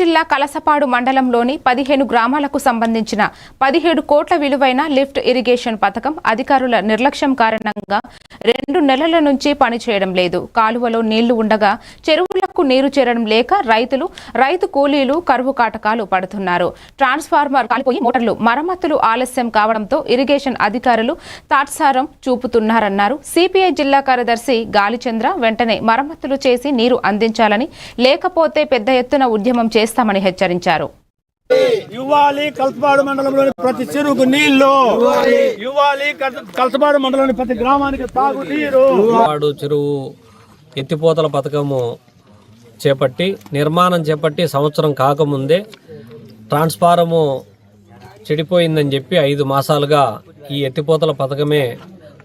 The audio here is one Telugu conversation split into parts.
జిల్లా కలసపాడు మండలంలోని పదిహేను గ్రామాలకు సంబంధించిన పదిహేడు కోట్ల విలువైన లిఫ్ట్ ఇరిగేషన్ పథకం అధికారుల నిర్లక్ష్యం కారణంగా రెండు నెలల నుంచి పనిచేయడం లేదు. కాలువలో నీళ్ళు ఉండగా చెరువులకు నీరు చేరడం లేక రైతులు రైతు కూలీలు కరువు కాటకాలు పడుతున్నారు. ట్రాన్స్ఫార్మర్ కాలిపోయి మోటార్లు మరమ్మతులు ఆలస్యం కావడంతో ఇరిగేషన్ అధికారులు తాత్సారం చూపుతున్నారన్నారు. సిపిఐ జిల్లా కార్యదర్శి గాలిచంద్ర వెంటనే మరమ్మతులు చేసి నీరు అందించాలని లేకపోతే పెద్ద ఎత్తున ఉద్యమం చేస్తామని హెచ్చరించారు. ఇవ్వాలి కల్పపాడు మండలంలోని ప్రతి చెరువుకు నీళ్ళు. ఇవ్వాలి కల్- కల్పపాడు మండలంలోని ప్రతి గ్రామానికి తాగు నీరు వాడు చెరువు ఎత్తిపోతల పథకము చేపట్టి నిర్మాణం చేపట్టి సంవత్సరం కాకముందే ట్రాన్స్ఫారము చెడిపోయిందని చెప్పి ఐదు మాసాలుగా ఈ ఎత్తిపోతల పథకమే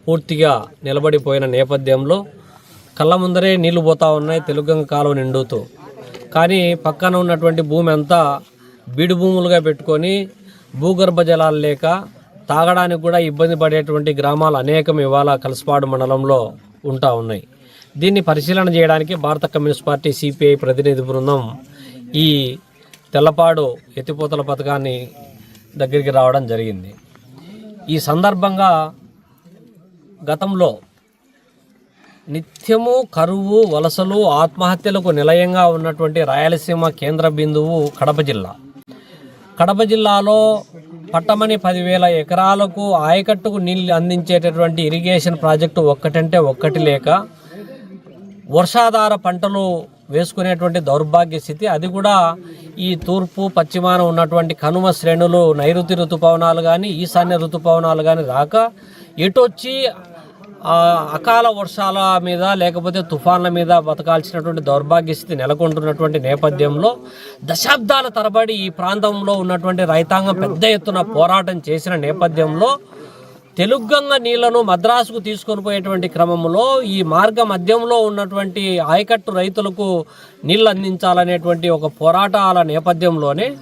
పూర్తిగా నిలబడిపోయిన నేపథ్యంలో కళ్ళ ముందరే నీళ్ళు పోతా ఉన్నాయి తెలుగంగ కాలువ నిండుతూ. కానీ పక్కన ఉన్నటువంటి భూమి అంతా బీడు భూములుగా పెట్టుకొని భూగర్భ జలాలు లేక తాగడానికి కూడా ఇబ్బంది పడేటువంటి గ్రామాలు అనేకం ఇవాళ కలసపాడు మండలంలో ఉంటా ఉన్నాయి. దీన్ని పరిశీలన చేయడానికి భారత కమ్యూనిస్ట్ పార్టీ సిపిఐ ప్రతినిధి బృందం ఈ తెల్లపాడు ఎత్తిపోతల పథకాన్ని దగ్గరికి రావడం జరిగింది. ఈ సందర్భంగా గతంలో నిత్యము కరువు వలసలు ఆత్మహత్యలకు నిలయంగా ఉన్నటువంటి రాయలసీమ కేంద్ర బిందువు కడప జిల్లా. కడప జిల్లాలో పట్టమని పదివేల ఎకరాలకు ఆయకట్టుకు నీళ్ళు అందించేటటువంటి ఇరిగేషన్ ప్రాజెక్టు ఒక్కటంటే ఒక్కటి లేక వర్షాధార పంటలు వేసుకునేటువంటి దౌర్భాగ్య స్థితి. అది కూడా ఈ తూర్పు పశ్చిమాన ఉన్నటువంటి కనుమ శ్రేణులు నైరుతి ఋతుపవనాలు కానీ ఈశాన్య ఋతుపవనాలు కానీ రాక ఎటొచ్చి అకాల వర్షాల మీద లేకపోతే తుఫాన్ల మీద బతకాల్సినటువంటి దౌర్భాగ్య స్థితి నెలకొంటున్నటువంటి నేపథ్యంలో దశాబ్దాల తరబడి ఈ ప్రాంతంలో ఉన్నటువంటి రైతాంగం పెద్ద ఎత్తున పోరాటం చేసిన నేపథ్యంలో తెలుగంగ నీళ్ళను మద్రాసుకు తీసుకొని పోయేటువంటి క్రమంలో ఈ మార్గ మధ్యంలో ఉన్నటువంటి ఆయకట్టు రైతులకు నీళ్ళు అందించాలనేటువంటి ఒక పోరాటాల నేపథ్యంలోనే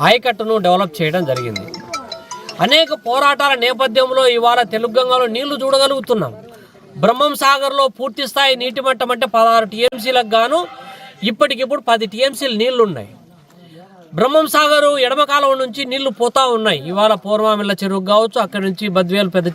ఆయకట్టును డెవలప్ చేయడం జరిగింది. అనేక పోరాటాల నేపథ్యంలో ఇవాళ తెలుగంగలో నీళ్ళు చూడగలుగుతున్నాం. బ్రహ్మం సాగర్లో పూర్తి స్థాయి నీటి మట్టం అంటే పదహారు టీఎంసీలకు గాను ఇప్పటికిప్పుడు పది టీఎంసీలు నీళ్ళు ఉన్నాయి బ్రహ్మం సాగరు ఎడమకాలం నుంచి నీళ్ళు పోతా ఉన్నాయి. ఇవాళ పూర్వామిల్ల చెరువు కావచ్చు అక్కడి నుంచి బద్వేలు పెద్ద